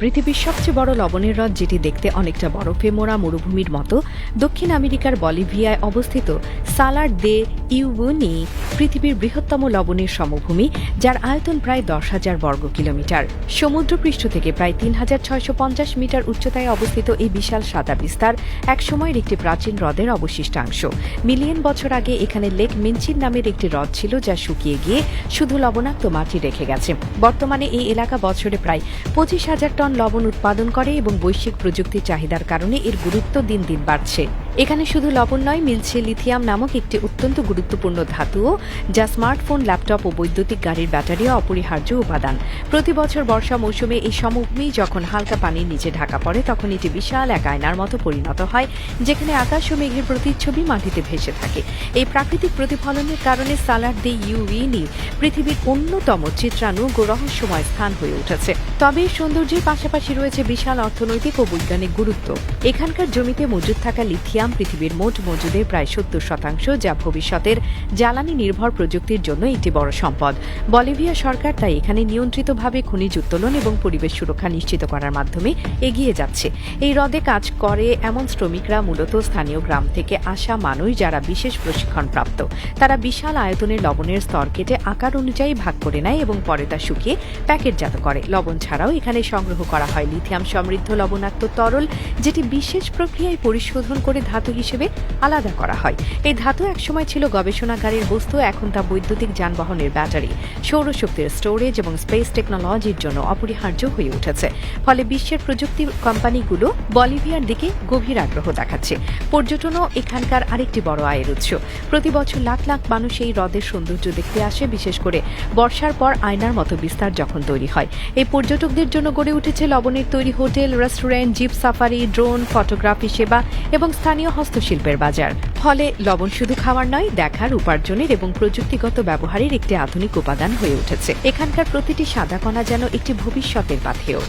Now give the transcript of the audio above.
পৃথিবীর সবচেয়ে বড় লবণের হ্রদ যেটি দেখতে অনেকটা বরফে মোড়া মরুভূমির মতো, দক্ষিণ আমেরিকার বলিভিয়ায় অবস্থিত সালার দে ইউবুনি পৃথিবীর বৃহত্তম লবণের সমভূমি, যার আয়তন প্রায় দশ হাজার বর্গ কিলোমিটার। সমুদ্রপৃষ্ঠ থেকে প্রায় তিন হাজার ছয়শো পঞ্চাশ মিটার উচ্চতায় অবস্থিত এই বিশাল সাদা বিস্তার একসময়ের একটি প্রাচীন হ্রদের অবশিষ্টাংশ। মিলিয়ন বছর আগে এখানে লেক মিনচিন নামের একটি হ্রদ ছিল যা শুকিয়ে গিয়ে শুধু লবণাক্ত মাটি রেখে গেছে। বর্তমানে এই এলাকা বছরে প্রায় পঁচিশ হাজার টন লবণ উৎপাদন করে এবং বৈশ্বিক প্রযুক্তির চাহিদার কারণে এর গুরুত্ব দিন দিন বাড়ছে। এখানে শুধু লবণ নয়, মিলছে লিথিয়াম নামক একটি অত্যন্ত গুরুত্বপূর্ণ ধাতুও, যা স্মার্টফোন, ল্যাপটপ ও বৈদ্যুতিক গাড়ির ব্যাটারিও অপরিহার্য উপাদান। প্রতি বছর বর্ষা মৌসুমে এই সমভূমি যখন হালকা পানির নিচে ঢাকা পড়ে, তখন এটি বিশাল এক আয়নার মতো পরিণত হয়, যেখানে আকাশ ও মেঘের প্রতিচ্ছবি মাটিতে ভেসে থাকে। এই প্রাকৃতিক প্রতিফলনের কারণে সালার দি ইউইনি পৃথিবীর অন্যতম চিত্রাণু রহস্যময় স্থান হয়ে উঠেছে। তবে সৌন্দর্যের পাশাপাশি রয়েছে বিশাল অর্থনৈতিক ও বৈজ্ঞানিক গুরুত্ব। এখানকার জমিতে মজুদ থাকা লিথিয়াম পৃথিবীর মোট মজুদের প্রায় সত্তর শতাংশ, যা ভবিষ্যতের জ্বালানি নির্ভর প্রযুক্তির জন্য একটি বড় সম্পদ। বলিভিয়া সরকার তাই এখানে নিয়ন্ত্রিতভাবে খনিজ উত্তোলন এবং পরিবেশ সুরক্ষা নিশ্চিত করার মাধ্যমে এগিয়ে যাচ্ছে। এই হ্রদে কাজ করে এমন শ্রমিকরা মূলত স্থানীয় গ্রাম থেকে আসা মানুষ যারা বিশেষ প্রশিক্ষণ প্রাপ্ত তারা বিশাল আয়তনের লবণের স্তর কেটে আকার অনুযায়ী ভাগ করে নেয় এবং পরে তা শুকিয়ে প্যাকেটজাত করে। লবণ ছাড়াও এখানে সংগ্রহ করা হয় লিথিয়াম সমৃদ্ধ লবণাক্ত তরল, যেটি বিশেষ প্রক্রিয়ায় পরিশোধন করে ধাতু হিসেবে আলাদা করা হয়। এই ধাতু একসময় ছিল গবেষণাগারের বস্তু, এখন তা বৈদ্যুতিক যানবাহনের ব্যাটারি। সৌরশক্তির স্টোরেজ এবং স্পেস টেকনোলজির জন্য অপরিহার্য হয়ে উঠেছে। ফলে বিশ্বের প্রযুক্তি কোম্পানিগুলো বলিভিয়ার দিকে গভীর আগ্রহ দেখাচ্ছে। পর্যটনও এখানকার আরেকটি বড় আয়ের উৎস। প্রতি বছর লাখ লাখ মানুষ এই হ্রদের সৌন্দর্য দেখতে আসে, বিশেষ করে বর্ষার পর আয়নার মতো বিস্তার যখন তৈরি হয়। এই পর্যটকদের জন্য গড়ে উঠেছে লবণের তৈরি hotel restaurant jeep safari drone photography সেবা এবং স্থানীয় হস্তশিল্পের বাজার। ফলে লবণ শুধু খাওয়ার নয়, দেখার, উপার্জনের এবং প্রযুক্তিগত ব্যবহারের একটি আধুনিক উপাদান হয়ে উঠেছে। এখানকার প্রতিটি সাদা কণা যেন একটি ভবিষ্যতের পাথেয়।